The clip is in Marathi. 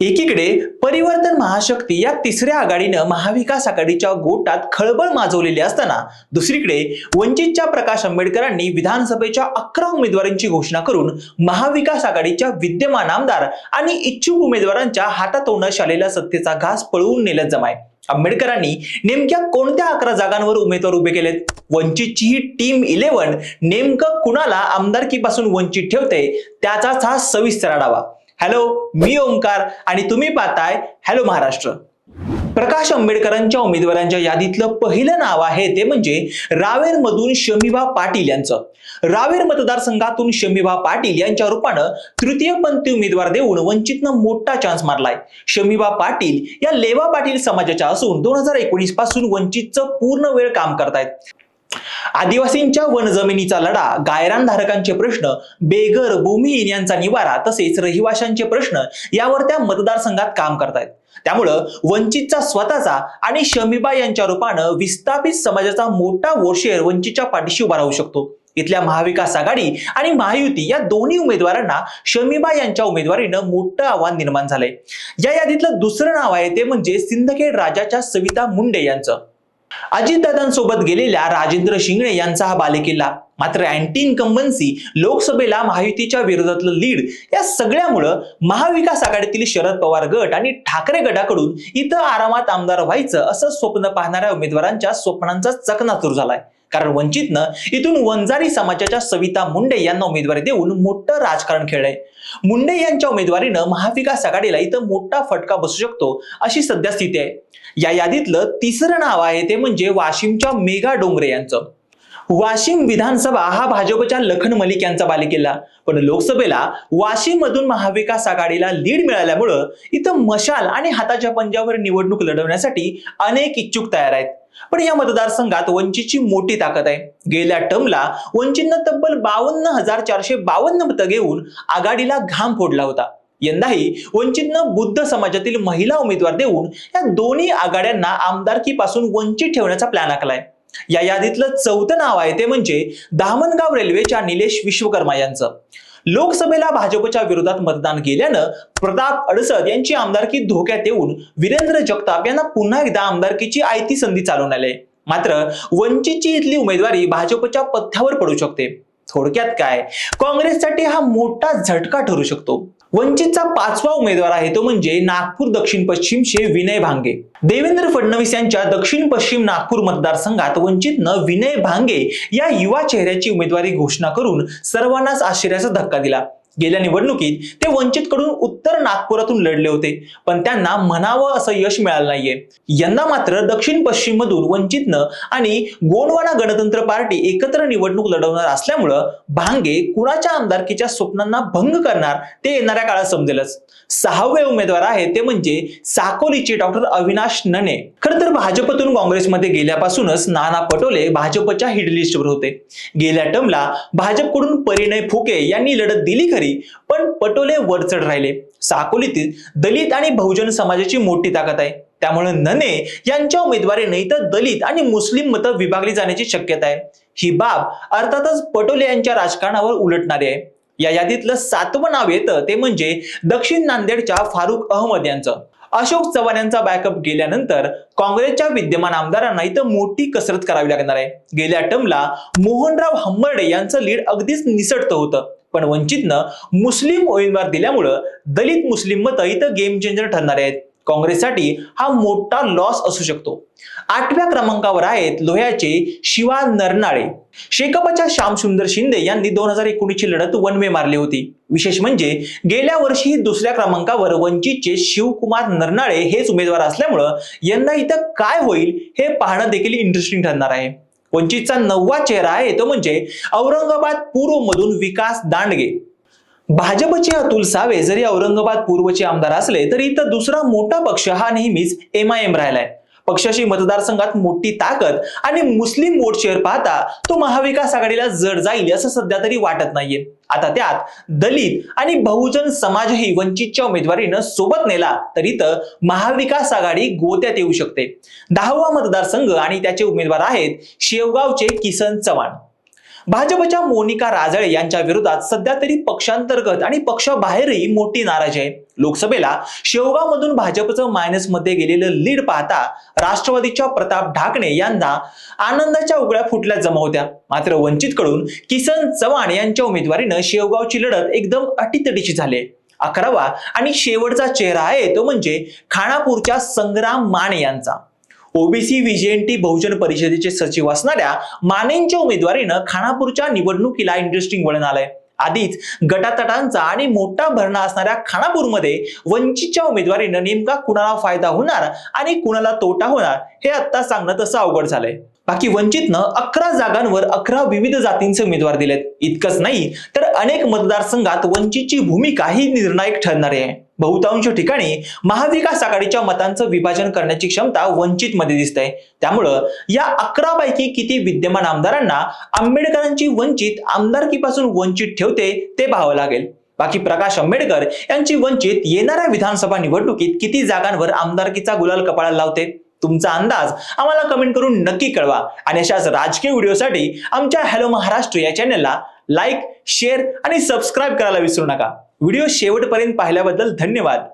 एकीकडे परिवर्तन महाशक्ती या तिसऱ्या आघाडीनं महाविकास आघाडीच्या गोटात खळबळ माजवलेली असताना दुसरीकडे वंचितच्या प्रकाश आंबेडकरांनी विधानसभेच्या अकरा उमेदवारांची घोषणा करून महाविकास आघाडीच्या विद्यमान आमदार आणि इच्छुक उमेदवारांच्या हातातोंडाश आलेल्या सत्तेचा घास पळवून नेलं जमाय. आंबेडकरांनी नेमक्या कोणत्या अकरा जागांवर उमेदवार उभे केलेत? वंचितची ही टीम इलेव्हन नेमकं कुणाला आमदारकीपासून वंचित ठेवते त्याचाच हा सविस्तर आढावा. हॅलो मी ओंकार आणि तुम्ही पाहताय हॅलो महाराष्ट्र. प्रकाश आंबेडकरांच्या उमेदवारांच्या यादीतलं पहिलं नाव आहे ते म्हणजे रावेर मधून पाटील यांचं. रावेर मतदारसंघातून शमीभा पाटील यांच्या रूपानं तृतीयपंथी उमेदवार देऊन वंचितनं मोठा चान्स मारलाय. शमीबा पाटील या लेवा पाटील समाजाच्या असून दोन हजार एकोणीसपासून वंचितचं पूर्ण वेळ काम करतायत. आदिवासींच्या वन जमिनीचा लढा गायरान धारकांचे प्रश्न बेघर भूमिहीन यांचा निवारा तसेच रहिवाशांचे प्रश्न यावर त्या मतदारसंघात काम करतायत. त्यामुळं वंचितचा स्वतःचा आणि शमीबा यांच्या रूपानं विस्थापित समाजाचा मोठा वोशेर वंचितच्या पाठीशी उभा राहू शकतो. इथल्या महाविकास आघाडी आणि महायुती या दोन्ही उमेदवारांना शमीबा यांच्या उमेदवारीनं मोठं आव्हान निर्माण झालंय. या यादीतलं दुसरं नाव आहे ते म्हणजे सिंदखेड राजाच्या सविता मुंडे यांचं. अजितदादांसोबत गेलेल्या राजेंद्र शिंगणे यांचा हा बालेकिल्ला. मात्र अँटी इन्कम्बन्सी लोकसभेला महायुतीच्या विरोधातलं लीड या सगळ्यामुळं महाविकास आघाडीतील शरद पवार गट आणि ठाकरे गटाकडून इथं आरामात आमदार व्हायचं असं स्वप्न पाहणाऱ्या उमेदवारांच्या स्वप्नांचा चकनाचूर झालाय. कारण वंचितनं इथून वंजारी समाजाच्या सविता मुंडे यांना उमेदवारी देऊन मोठं राजकारण खेळलंय. मुंडे यांच्या उमेदवारीनं महाविकास आघाडीला इथं मोठा फटका बसू शकतो अशी सध्या स्थिती आहे. या यादीतलं तिसरं नाव आहे ते म्हणजे वाशिमच्या मेघा डोंगरे यांचं. वाशिम विधानसभा हा भाजपच्या लखन मलिक यांचा बालेकिल्ला. पण लोकसभेला वाशिम मधून महाविकास आघाडीला लीड मिळाल्यामुळं इथं मशाल आणि हाताच्या पंजावर निवडणूक लढवण्यासाठी अनेक इच्छुक तयार आहेत. पण या मतदारसंघात वंचितची मोठी ताकद आहे. गेल्या टर्मला वंचितनं तब्बल बावन्न हजार चारशे बावन्न मतं घेऊन आघाडीला घाम फोडला होता. यंदाही वंचितनं बुद्ध समाजातील महिला उमेदवार देऊन या दोन्ही आघाड्यांना आमदारकीपासून वंचित ठेवण्याचा प्लॅन आखलाय. या यादीतलं चौथं नाव आहे ते म्हणजे दामणगाव रेल्वेच्या निलेश विश्वकर्मा यांचं. लोकसभेला भाजपच्या विरोधात मतदान केल्यानं प्रताप अडसद यांची आमदारकी धोक्यात येऊन वीरेंद्र जगताप यांना पुन्हा एकदा आमदारकीची आयती संधी चालवून आली. मात्र वंचितची इथली उमेदवारी भाजपच्या पथ्यावर पडू शकते. थोडक्यात काय? काँग्रेससाठी हा मोठा झटका ठरू शकतो. वंचितचा पाचवा उमेदवार आहे तो म्हणजे नागपूर दक्षिण पश्चिमचे विनय भांगे. देवेंद्र फडणवीस यांच्या दक्षिण पश्चिम नागपूर मतदारसंघात वंचितनं विनय भांगे या युवा चेहऱ्याची उमेदवारी घोषणा करून सर्वांनाच आश्चर्याचा धक्का दिला. गेल्या निवडणुकीत ते वंचितकडून उत्तर नागपुरातून लढले होते. पण त्यांना म्हणावं असं यश मिळालं नाहीये. यंदा मात्र दक्षिण पश्चिम मधून वंचितनं आणि गोंडवाना गणतंत्र पार्टी एकत्र निवडणूक लढवणार असल्यामुळं भांगे कुणाच्या आमदारकीच्या स्वप्नांना भंग करणार ते येणाऱ्या काळात समजेलच. सहावे उमेदवार आहे ते म्हणजे साकोलीचे डॉक्टर अविनाश नने खर तर भाजपतून काँग्रेसमध्ये गेल्यापासूनच नाना पटोले भाजपच्या हिडलिस्टवर होते. गेल्या टर्मला भाजपकडून परिणय फुके यांनी लढत दिली खरी. पण पटोले वर चढ राहिले. साकोलीतील दलित आणि बहुजन समाजाची मोठी ताकद आहे. त्यामुळे नने यांच्या उमेदवारीने तर दलित आणि मुस्लिम मतं विभागली जाण्याची शक्यता आहे. ही बाब अर्थातच पटोले यांच्या राजकारणावर उलटणारी आहे. या यादीतलं सातवं नाव येतं ते म्हणजे दक्षिण नांदेडच्या फारुख अहमद यांचं. अशोक चव्हाण यांचा बॅकअप गेल्यानंतर काँग्रेसच्या विद्यमान आमदारांना इथं मोठी कसरत करावी लागणार आहे. गेल्या टर्मला मोहनराव हंबर्डे यांचं लीड अगदीच निसटतं होतं. पण वंचितनं मुस्लिम उमेदवार दिल्यामुळं दलित मुस्लिम मतं इथं गेम चेंजर ठरणारे आहेत. काँग्रेससाठी हा मोठा लॉस असू शकतो. आठव्या क्रमांकावर आहेत लोह्याचे शिवा नरनाळे. शेकापच्या श्यामसुंदर शिंदे यांनी दोन हजार एकोणीसची लढत वन वे मारली होती. विशेष म्हणजे गेल्या वर्षी दुसऱ्या क्रमांकावर वंचितचे शिवकुमार नरनाळे हेच उमेदवार असल्यामुळं यंदा इथं काय होईल हे पाहणं देखील इंटरेस्टिंग ठरणार आहे. वंचितचा नववा चेहरा आहे तो म्हणजे औरंगाबाद पूर्व मधून विकास दांडगे. भाजपचे अतुल सावे जरी औरंगाबाद पूर्वचे आमदार असले तरी इथं दुसरा मोठा पक्ष हा नेहमीच एम आय एम राहिलाय. पक्षाची मतदारसंघात मोठी ताकद आणि मुस्लिम वोट शेअर पाहता तो महाविकास आघाडीला जड जाईल असं सध्या तरी वाटत नाहीये. आता त्यात दलित आणि बहुजन समाजही वंचितच्या उमेदवारीनं सोबत नेला तर इथं महाविकास आघाडी गोत्यात येऊ शकते. दहावा मतदारसंघ आणि त्याचे उमेदवार आहेत शेवगावचे किसन चव्हाण. भाजपच्या मोनिका राजळे यांच्या विरोधात सध्या तरी पक्षांतर्गत आणि पक्षाबाहेरही मोठी नाराजी आहे. लोकसभेला शेवगावमधून भाजपचं मायनसमध्ये गेलेलं लीड पाहता राष्ट्रवादीच्या प्रताप ढाकणे यांना आनंदाच्या उघड्या फुटल्या जमा होत्या. मात्र वंचितकडून किसन चव्हाण यांच्या उमेदवारीनं शेवगावची लढत एकदम अटीतटीची झाली अकरावा आणि शेवटचा चेहरा आहे तो म्हणजे खानापूरच्या संग्राम माने यांचा. ओबीसी व्हीजेएनटी बहुजन परिषदेचे सचिव असणाऱ्या मानेंच्या उमेदवारीनं खानापूरच्या निवडणुकीला इंटरेस्टिंग वळण आलंय. आधीच गटातटांचा आणि मोठा भरणा असणाऱ्या खानापूरमध्ये वंचितच्या उमेदवारीनं नेमका कुणाला फायदा होणार आणि कुणाला तोटा होणार हे आता सांगणं तसं अवघड झालंय. बाकी वंचितनं अकरा जागांवर अकरा विविध जातींचे उमेदवार दिलेत. इतकंच नाही तर अनेक मतदारसंघात वंचितची भूमिका ही निर्णायक ठरणार आहे. बहुतांश ठिकाणी महाविकास आघाडीच्या मतांचं विभाजन करण्याची क्षमता वंचित मध्ये दिसते त्यामुळं या अकरा पैकी किती विद्यमान आमदारांना आंबेडकरांची वंचित आमदारकीपासून वंचित ठेवते ते पाहावं लागेल. बाकी प्रकाश आंबेडकर यांची वंचित येणाऱ्या विधानसभा निवडणुकीत किती जागांवर आमदारकीचा गुलाल कपाळाला लावते? तुमचा अंदाज आम्हाला कमेंट करून नक्की कळवा. आणि अशाच राजकीय व्हिडिओसाठी आमच्या हॅलो महाराष्ट्र या चॅनलला लाईक शेअर आणि सबस्क्राईब करायला विसरू नका. व्हिडिओ शेवटपर्यंत पाहिल्याबद्दल धन्यवाद.